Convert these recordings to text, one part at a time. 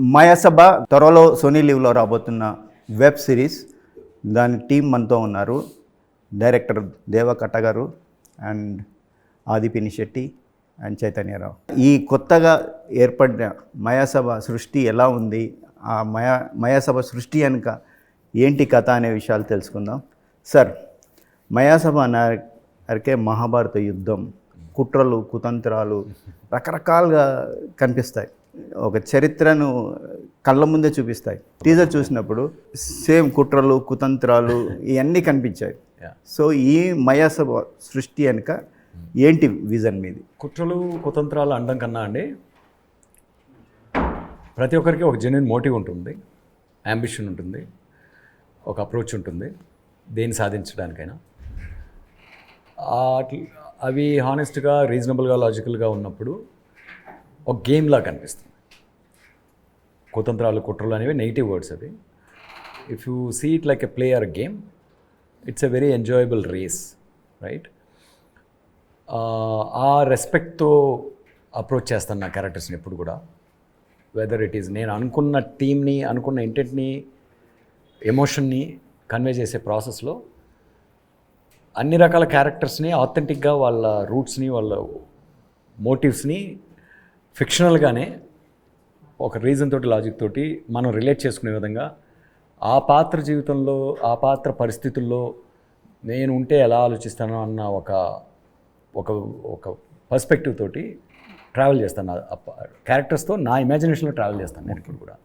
మయాసభ త్వరలో సోనీ లీవ్లో రాబోతున్న web series. దాని టీం మనతో ఉన్నారు. డైరెక్టర్ దేవ కట్టగారు అండ్ ఆదిపిని శెట్టి అండ్ చైతన్యరావు. ఈ కొత్తగా ఏర్పడిన మయాసభ సృష్టి ఎలా ఉంది? ఆ మయా మయాసభ సృష్టి వెనుక ఏంటి కథ అనే విషయాలు తెలుసుకుందాం. సార్ మయాసభ అరికే మహాభారత యుద్ధం కుట్రలు కుతంత్రాలు రకరకాలుగా కనిపిస్తాయి. ఒక చరిత్రను కళ్ళ ముందే చూపిస్తాయి. టీజర్ చూసినప్పుడు సేమ్ కుట్రలు కుతంత్రాలు ఇవన్నీ కనిపించాయి. సో ఈ మయాసభ సృష్టి వెనుక ఏంటి విజన్ మీది? కుట్రలు కుతంత్రాలు అండం కన్నా అండి ప్రతి ఒక్కరికి ఒక జెన్యున్ మోటివ్ ఉంటుంది అంబిషన్ ఉంటుంది ఒక అప్రోచ్ ఉంటుంది దేన్ని సాధించడానికైనా. అవి హానెస్ట్గా రీజనబుల్గా లాజికల్గా ఉన్నప్పుడు ఒక గేమ్లా కనిపిస్తుంది. కుతంత్రాలు కుట్రలు అనేవి నెగిటివ్ వర్డ్స్ అవి. If you see it like a player game it's a very enjoyable race right ఆ రెస్పెక్ట్తో అప్రోచ్ చేస్తాను నా క్యారెక్టర్స్ని ఎప్పుడు కూడా. వెదర్ ఇట్ ఈస్ నేను అనుకున్న టీమ్ని అనుకున్న ఇంటెంట్ని ఎమోషన్ని కన్వే చేసే ప్రాసెస్లో అన్ని రకాల క్యారెక్టర్స్ని ఆథెంటిక్గా వాళ్ళ రూట్స్ని వాళ్ళ మోటివ్స్ని ఫిక్షనల్గానే ఒక రీజన్ తోటి లాజిక్ తోటి మనం రిలేట్ చేసుకునే విధంగా ఆ పాత్ర జీవితంలో ఆ పాత్ర పరిస్థితుల్లో నేను ఉంటే ఎలా ఆలోచిస్తానో అన్న ఒక ఒక ఒక పర్స్పెక్టివ్ తోటి ట్రావెల్ చేస్తాను. క్యారెక్టర్స్తో నా ఇమాజినేషన్లో ట్రావెల్ చేస్తాను నేను ఇప్పుడు కూడా.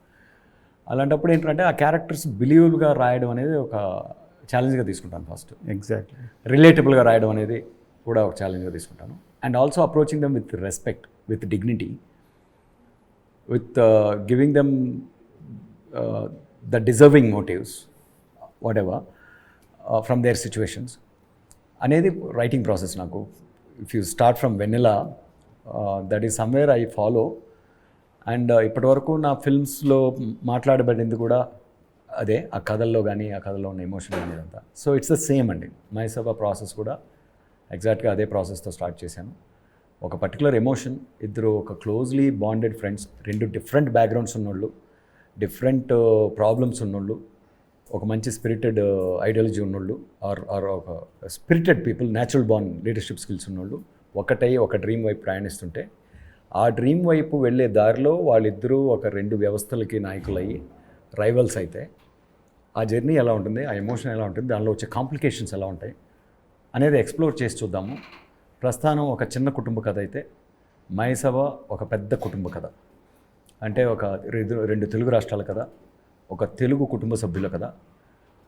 అలాంటప్పుడు ఏంటంటే ఆ క్యారెక్టర్స్ బిలీవబుల్గా రాయడం అనేది ఒక ఛాలెంజ్గా తీసుకుంటాను ఫస్ట్ ఎగ్జాక్ట్లీ రిలేటబుల్గా రాయడం అనేది కూడా ఒక ఛాలెంజ్గా తీసుకుంటాను. And also approaching them with respect with dignity with giving them the deserving motives whatever from their situations అనేది రైటింగ్ ప్రాసెస్ నాకు. If you start from vanilla that is somewhere I follow and ఇప్పటివరకు నా ఫిల్మ్స్లో మాట్లాడబడింది కూడా అదే ఆ కథల్లో కానీ ఆ కథలో ఉన్న ఎమోషన్ కానీ అంతా సో ఇట్స్ ద సేమ్ అండి. మైసభ ప్రాసెస్ కూడా ఎగ్జాక్ట్గా అదే ప్రాసెస్తో స్టార్ట్ చేశాను. ఒక పర్టికులర్ ఎమోషన్ ఇద్దరు ఒక క్లోజ్లీ బాండెడ్ ఫ్రెండ్స్ రెండు డిఫరెంట్ బ్యాక్గ్రౌండ్స్ ఉన్నోళ్ళు డిఫరెంట్ ప్రాబ్లమ్స్ uh, ఉన్నోళ్ళు ఒక మంచి స్పిరిటెడ్ ఐడియాలజీ uh, ఉన్నోళ్ళు ఆర్ ఆర్ ఒక spirited people natural born leadership skills ఉన్నోళ్ళు ఒకటై ఒక డ్రీమ్ వైపు ప్రయాణిస్తుంటే ఆ డ్రీమ్ వైపు వెళ్ళే దారిలో వాళ్ళిద్దరూ ఒక రెండు వ్యవస్థలకి నాయకులయ్యి రైవల్స్ అయితే ఆ జర్నీ ఎలా ఉంటుంది ఆ ఎమోషన్ ఎలా ఉంటుంది దానిలో వచ్చే కాంప్లికేషన్స్ ఎలా ఉంటాయి అనేది ఎక్స్ప్లోర్ చేసి చూద్దాము. ప్రస్థానం ఒక చిన్న కుటుంబ కథ అయితే మైసభ ఒక పెద్ద కుటుంబ కథ. అంటే ఒక రెండు రెండు తెలుగు రాష్ట్రాల కథ ఒక తెలుగు కుటుంబ సభ్యుల కథ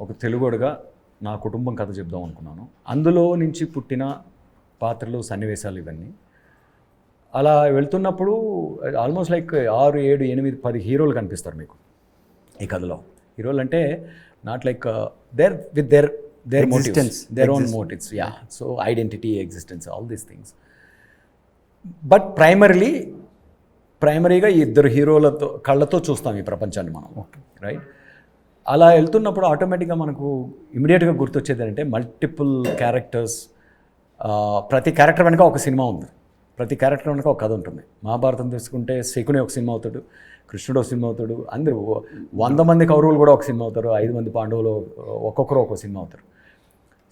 ఒక తెలుగుడుగా నా కుటుంబం కథ చెప్దాం అనుకున్నాను. అందులో నుంచి పుట్టిన పాత్రలు సన్నివేశాలు ఇవన్నీ. అలా వెళ్తున్నప్పుడు ఆల్మోస్ట్ లైక్ ఆరు ఏడు ఎనిమిది పది హీరోలు కనిపిస్తారు మీకు ఈ కథలో. హీరోలు అంటే not like their with their their Existence. Their own motives yeah so identity existence all these things but primarily ప్రైమరీగా ఈ ఇద్దరు హీరోలతో కళ్ళతో చూస్తాం ఈ ప్రపంచాన్ని మనం. రైట్ అలా వెళ్తున్నప్పుడు ఆటోమేటిక్గా మనకు ఇమీడియట్గా గుర్తొచ్చేది అంటే మల్టిపుల్ క్యారెక్టర్స్ ప్రతి క్యారెక్టర్ వెనక ఒక సినిమా ఉంది. ప్రతి క్యారెక్టర్ వెనక ఒక కథ ఉంటుంది. మహాభారతం తీసుకుంటే శకుని ఒక సినిమా అవుతాడు కృష్ణుడు ఒక సినిమా అవుతాడు అందరూ వంద మంది కౌరవులు కూడా ఒక సినిమా అవుతారు ఐదు మంది పాండవులు ఒక్కొక్కరు ఒక సినిమా అవుతారు.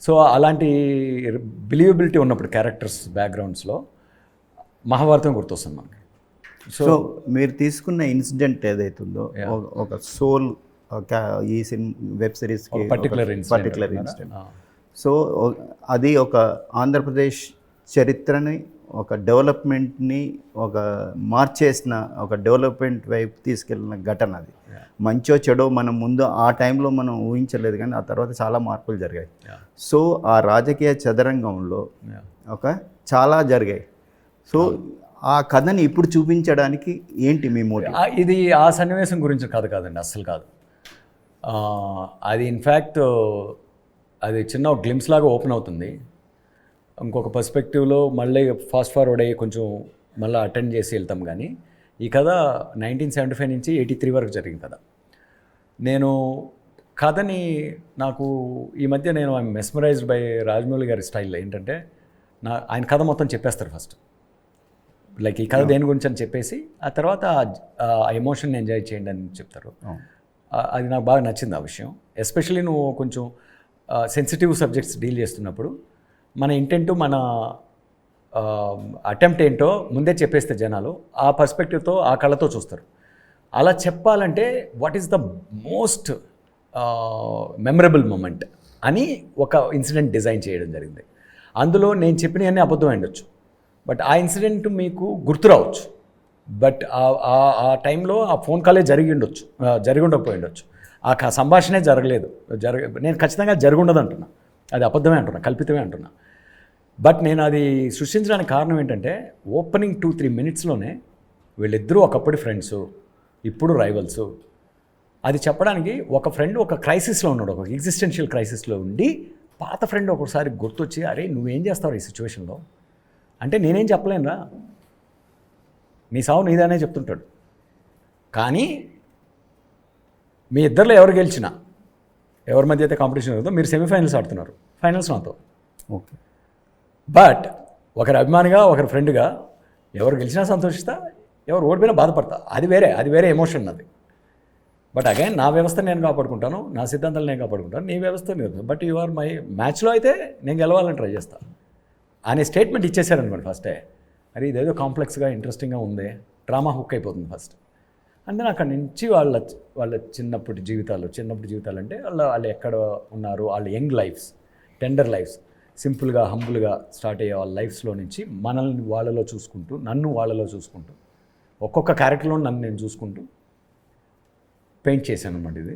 సో అలాంటి బిలీవబిలిటీ ఉన్నప్పుడు క్యారెక్టర్స్ బ్యాక్గ్రౌండ్స్లో మహాభారతం గుర్తొస్తుంది మనకి సో మీరు తీసుకున్న ఇన్సిడెంట్ ఏదైతుందో ఒక- ఒక సోల్ ఈ సినిమా వెబ్ సిరీస్ పర్టికులర్ అంటున్నారా? ఇన్సిడెంట్. సో అది ఒక ఆంధ్రప్రదేశ్ చరిత్రని ఒక డెవలప్మెంట్ని ఒక మార్చేసిన ఒక డెవలప్మెంట్ వైపు తీసుకెళ్ళిన ఘటన అది. మంచో చెడో మనం ముందు ఆ టైంలో మనం ఊహించలేదు కానీ ఆ తర్వాత చాలా మార్పులు జరిగాయి. సో ఆ రాజకీయ చదరంగంలో. ఒక చాలా జరిగాయి. సో ఆ కథని ఇప్పుడు చూపించడానికి ఏంటి మీ మోటివ్? ఆ, ఇది ఆ సన్నివేశం గురించి కథ కాదండి అస్సలు కాదు. అది ఇన్ఫ్యాక్ట్ అది చిన్న గ్లిమ్స్ లాగా ఓపెన్ అవుతుంది. ఇంకొక పర్స్పెక్టివ్లో మళ్ళీ ఫాస్ట్ ఫార్వర్డ్ అయ్యి కొంచెం మళ్ళీ అటెండ్ చేసి వెళ్తాం కానీ ఈ కథ నైన్టీన్ సెవెంటీ ఫైవ్ నుంచి ఎయిటీ త్రీ వరకు జరిగిన కథ. నేను కథని నాకు ఈ మధ్య నేను ఐ మెస్మరైజ్డ్ బై రాజమౌళి గారి స్టైల్లో ఏంటంటే నా ఆయన కథ మొత్తం చెప్పేస్తారు ఫస్ట్ లైక్ ఈ కథ దేని గురించి అని చెప్పేసి ఆ తర్వాత ఆ ఎమోషన్ ఎంజాయ్ చేయండి అని చెప్తారు. అది నాకు బాగా నచ్చింది ఆ విషయం. ఎస్పెషల్లీ నువ్వు కొంచెం సెన్సిటివ్ సబ్జెక్ట్స్ డీల్ చేస్తున్నప్పుడు మన ఇంటెంట్ మన అటెంప్ట్ ఏంటో ముందే చెప్పేస్తే జనాలు ఆ పర్స్పెక్టివ్తో ఆ కళతో చూస్తారు. అలా చెప్పాలంటే what is the most memorable moment అని ఒక ఇన్సిడెంట్ డిజైన్ చేయడం జరిగింది. అందులో నేను చెప్పినవన్నీ అబద్ధం ఉండొచ్చు. బట్ ఆ ఇన్సిడెంట్ మీకు గుర్తు రావచ్చు. బట్ ఆ- ఆ- టైంలో ఆ ఫోన్ కాలే జరిగి ఉండొచ్చు. జరిగి ఉండకపోయి ఉండొచ్చు. ఆ సంభాషణే జరగలేదు. జరగ నేను ఖచ్చితంగా జరిగి ఉండదు అంటున్నా అది అబద్ధమే అంటున్నా కల్పితమే అంటున్నా. బట్ నేను అది సృష్టించడానికి కారణం ఏంటంటే ఓపెనింగ్ టూ త్రీ మినిట్స్లోనే వీళ్ళిద్దరూ ఒకప్పటి ఫ్రెండ్స్ ఇప్పుడు రైవల్స్ అది చెప్పడానికి ఒక ఫ్రెండ్ ఒక క్రైసిస్లో ఉన్నాడు ఒక ఎగ్జిస్టెన్షియల్ క్రైసిస్లో ఉండి పాత ఫ్రెండ్ ఒకసారి గుర్తొచ్చి అరే నువ్వేం చేస్తావు ఈ సిచ్యువేషన్లో అంటే నేనేం చెప్పలేనురా నీ సావు నీదనే చెప్తుంటాడు. కానీ మీ ఇద్దరిలో ఎవరు గెలిచినా ఎవరి మధ్య అయితే కాంపిటీషన్ ఉందో మీరు సెమీఫైనల్స్ ఆడుతున్నారు. ఫైనల్స్ నాతో. ఓకే. బట్ ఒకరి అభిమానిగా ఒకరి ఫ్రెండ్గా ఎవరు గెలిచినా సంతోషిస్తా ఎవరు ఓడిపోయినా బాధపడతా. అది వేరే అది వేరే ఎమోషన్ అది. బట్ అగైన్ నా వ్యవస్థ నేను కాపాడుకుంటాను నా సిద్ధాంతాలు నేను కాపాడుకుంటాను నీ వ్యవస్థ నేను బట్ యు ఆర్ మై మ్యాచ్లో అయితే నేను గెలవాలని ట్రై చేస్తాను అనే స్టేట్మెంట్ ఇచ్చేసారనమాట ఫస్టే అరే ఇదేదో కాంప్లెక్స్గా ఇంట్రెస్టింగ్గా ఉంది. డ్రామా హుక్ అయిపోతుంది ఫస్ట్ అంటే అక్కడి నుంచి వాళ్ళ వాళ్ళ చిన్నప్పటి జీవితాలు చిన్నప్పటి జీవితాలు అంటే వాళ్ళ వాళ్ళు ఎక్కడ ఉన్నారు వాళ్ళ యంగ్ లైఫ్స్ టెండర్ లైఫ్స్. సింపుల్గా హంబుల్గా స్టార్ట్ అయ్యే వాళ్ళ లైఫ్స్లో నుంచి మనల్ని వాళ్ళలో చూసుకుంటూ నన్ను వాళ్ళలో చూసుకుంటూ ఒక్కొక్క క్యారెక్టర్లో నన్ను నేను చూసుకుంటూ పెయింట్ చేశాను అనమాట ఇది.